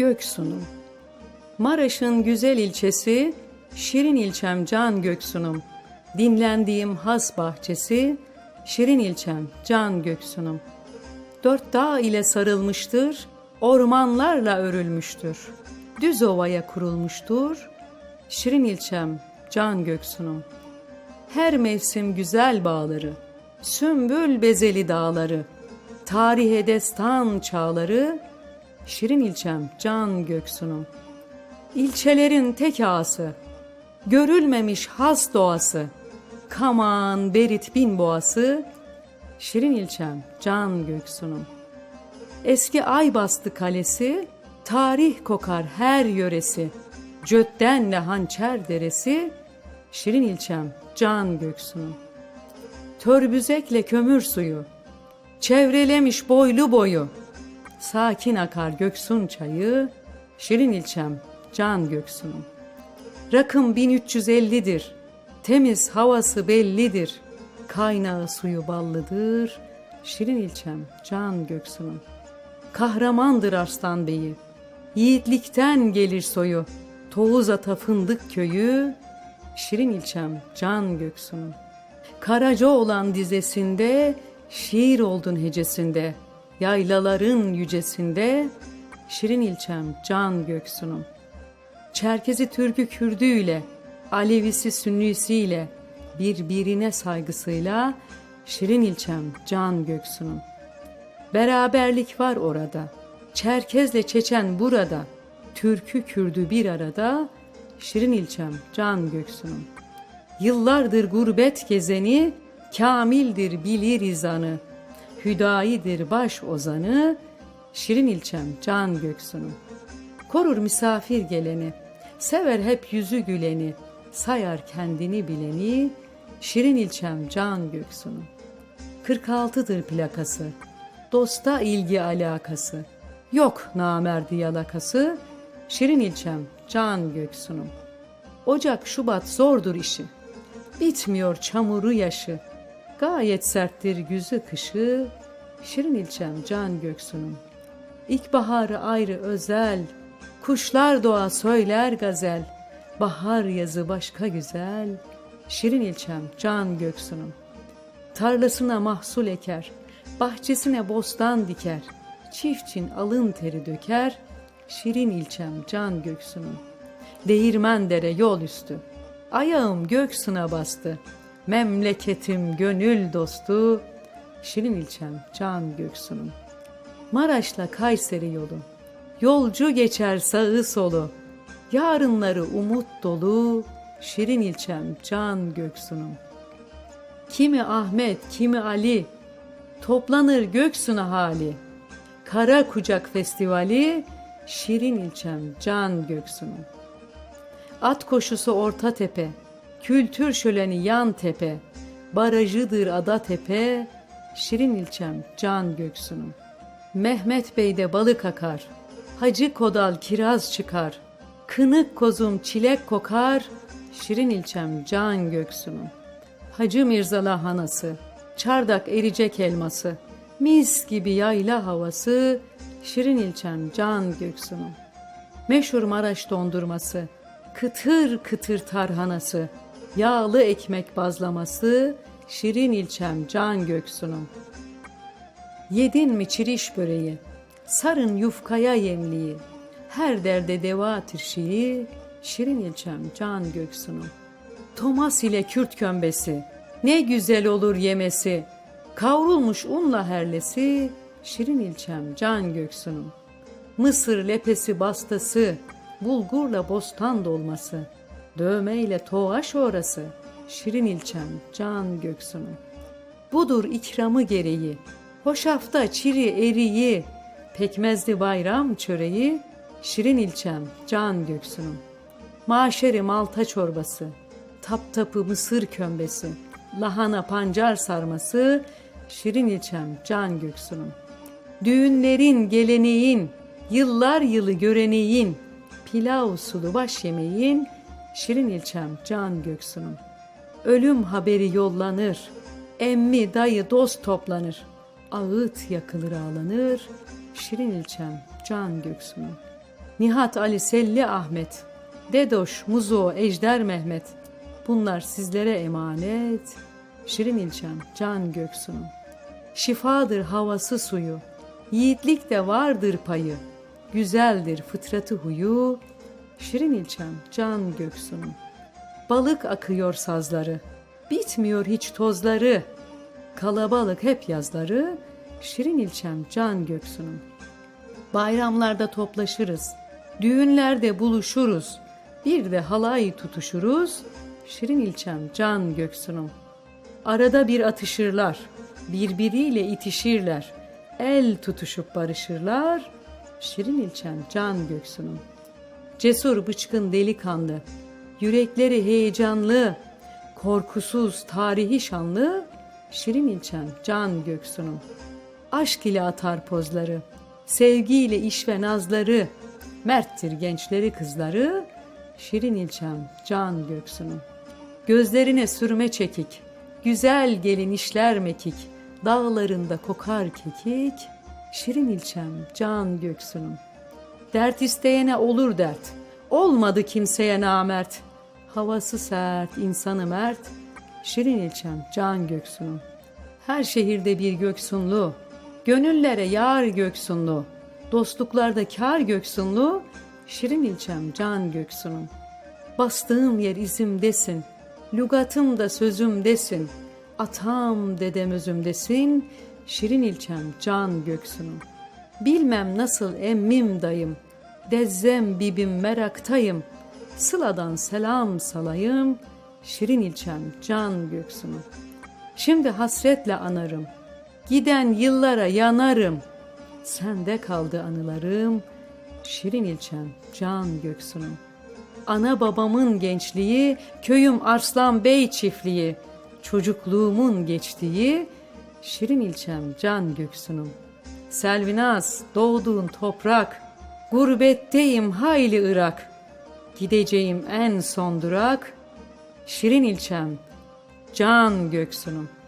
Göksunum. Maraş'ın güzel ilçesi, şirin ilçem Can Göksunum. Dinlendiğim has bahçesi, şirin ilçem Can Göksunum. Dört dağ ile sarılmıştır, ormanlarla örülmüştür. Düz ovaya kurulmuştur, şirin ilçem Can Göksunum. Her mevsim güzel bağları, sümbül bezeli dağları, tarihe destan çağları, şirin ilçem Can Göksunum. İlçelerin tek ağası, görülmemiş has doğası, kaman, berit bin boğası, şirin ilçem Can Göksunum. Eski Aybastı Kalesi, tarih kokar her yöresi, Cöttenle hançer deresi, şirin ilçem Can Göksunum. Törbüzekle kömür suyu, çevrelemiş boylu boyu, sakin akar Göksun çayı, şirin ilçem Can Göksunum. Rakım 1350'dir, temiz havası bellidir, kaynağı suyu ballıdır, şirin ilçem Can Göksunum. Kahramandır Arslan Bey'i, yiğitlikten gelir soyu, Toğuz Ata Fındık Köyü, şirin ilçem Can Göksunum. Karaca olan dizesinde, şiir oldun hecesinde, yaylaların yücesinde, şirin ilçem Can Göksunum. Çerkezi Türk'ü Kürdüyle, Alevisi Sünnisiyle, birbirine saygısıyla, şirin ilçem Can Göksunum. Beraberlik var orada, Çerkezle Çeçen burada, Türk'ü Kürdü bir arada, şirin ilçem Can Göksunum. Yıllardır gurbet gezeni, kamildir bilir izanı, hüdayidir baş ozanı, şirin ilçem Can Göksunum. Korur misafir geleni, sever hep yüzü güleni, sayar kendini bileni, şirin ilçem Can Göksunum. 46'dır plakası, dosta ilgi alakası, yok namerdi yalakası, şirin ilçem Can Göksunum. Ocak Şubat zordur işi, bitmiyor çamuru yaşı, gayet serttir güzü kışı, şirin ilçem Can Göksunum. İlkbaharı ayrı özel, kuşlar doğa söyler gazel, bahar yazı başka güzel, şirin ilçem Can Göksunum. Tarlasına mahsul eker, bahçesine bostan diker, çiftçin alın teri döker, şirin ilçem Can Göksunum. Değirmen dere yol üstü, ayağım göksuna bastı, memleketim gönül dostu, şirin ilçem Can Göksunum. Maraş'la Kayseri yolu, yolcu geçer sağı solu, yarınları umut dolu, şirin ilçem Can Göksunum. Kimi Ahmet, kimi Ali, toplanır Göksun'a hali. Kara Kucak Festivali, şirin ilçem Can Göksunum. At koşusu Orta Tepe, kültür şöleni Yan Tepe, barajıdır Ada Tepe, şirin ilçem Can Göksunum. Mehmet Bey'de balık akar, Hacı Kodal kiraz çıkar, Kınık kozum çilek kokar, şirin ilçem Can Göksunum. Hacı Mirza lahanası, çardak ericek elması, mis gibi yayla havası, şirin ilçem Can Göksunum. Meşhur Maraş dondurması, kıtır kıtır tarhanası, yağlı ekmek bazlaması, şirin ilçem Can Göksunum. Yedin mi çiriş böreği, sarın yufkaya yemliği, her derde deva tirşiği, şirin ilçem Can Göksunum. Tomas ile Kürt kömbesi, ne güzel olur yemesi, kavrulmuş unla herlesi, şirin ilçem Can Göksunum. Mısır lepesi bastası, bulgurla bostan dolması, dövmeyle toğaş orası, şirin ilçem Can Göksunum. Budur ikramı gereği, hoşafta çiri eriyi, pekmezli bayram çöreği, şirin ilçem Can Göksunum. Maşeri malta çorbası, taptapı mısır kömbesi, lahana pancar sarması, şirin ilçem Can Göksunum. Düğünlerin geleneğin, yıllar yılı göreneğin, pilav sulu baş yemeğin, şirin ilçem Can Göksunum. Ölüm haberi yollanır, emmi dayı dost toplanır, ağıt yakılır ağlanır, şirin ilçem Can Göksunum. Nihat Ali Selli Ahmet, Dedoş Muzo Ejder Mehmet. Bunlar sizlere emanet. Şirin ilçem Can Göksu'nun. Şifadır havası suyu, yiğitlik de vardır payı. Güzeldir fıtratı huyu, Şirin ilçem Can Göksu'nun. Balık akıyor sazları, bitmiyor hiç tozları. Kalabalık hep yazları, Şirin ilçem Can Göksu'nun. Bayramlarda toplaşırız, düğünlerde buluşuruz. Bir de halay tutuşuruz, Şirin ilçem Can Göksu'nun. Arada bir atışırlar, birbiriyle itişirler. El tutuşup barışırlar, Şirin ilçem Can Göksu'nun. Cesur bıçkın delikanlı, yürekleri heyecanlı, korkusuz tarihi şanlı, Şirin ilçem Can Göksu'nun. Aşk ile atar pozları, sevgiyle iş ve nazları, merttir gençleri kızları, Şirin ilçem Can Göksu'nun. Gözlerine sürme çekik, güzel gelin işler mekik, dağlarında kokar kekik, Şirin ilçem Can Göksu'nun. Dert isteyene olur dert. Olmadı kimseye namert. Havası sert, insanı mert. Şirin ilçem Can Göksu'nun. Her şehirde bir göksunlu. Gönüllere yar göksunlu. Dostluklarda kar göksunlu. Şirin ilçem Can Göksu'nun. Bastığım yer izimdesin. Lugatım da sözüm desin. Atam dedem özümdesin. Şirin ilçem Can Göksu'nun. Bilmem nasıl emmim dayım, dezzem bibim meraktayım. Sıladan selam salayım, şirin ilçem can göksümü. Şimdi hasretle anarım, giden yıllara yanarım. Sende kaldı anılarım, şirin ilçem can göksünüm. Ana babamın gençliği, köyüm Arslan Bey çiftliği, çocukluğumun geçtiği, şirin ilçem can göksünüm. Selvinaz doğduğun toprak, gurbetteyim hayli Irak. Gideceğim en son durak, şirin ilçem, can göksunum.''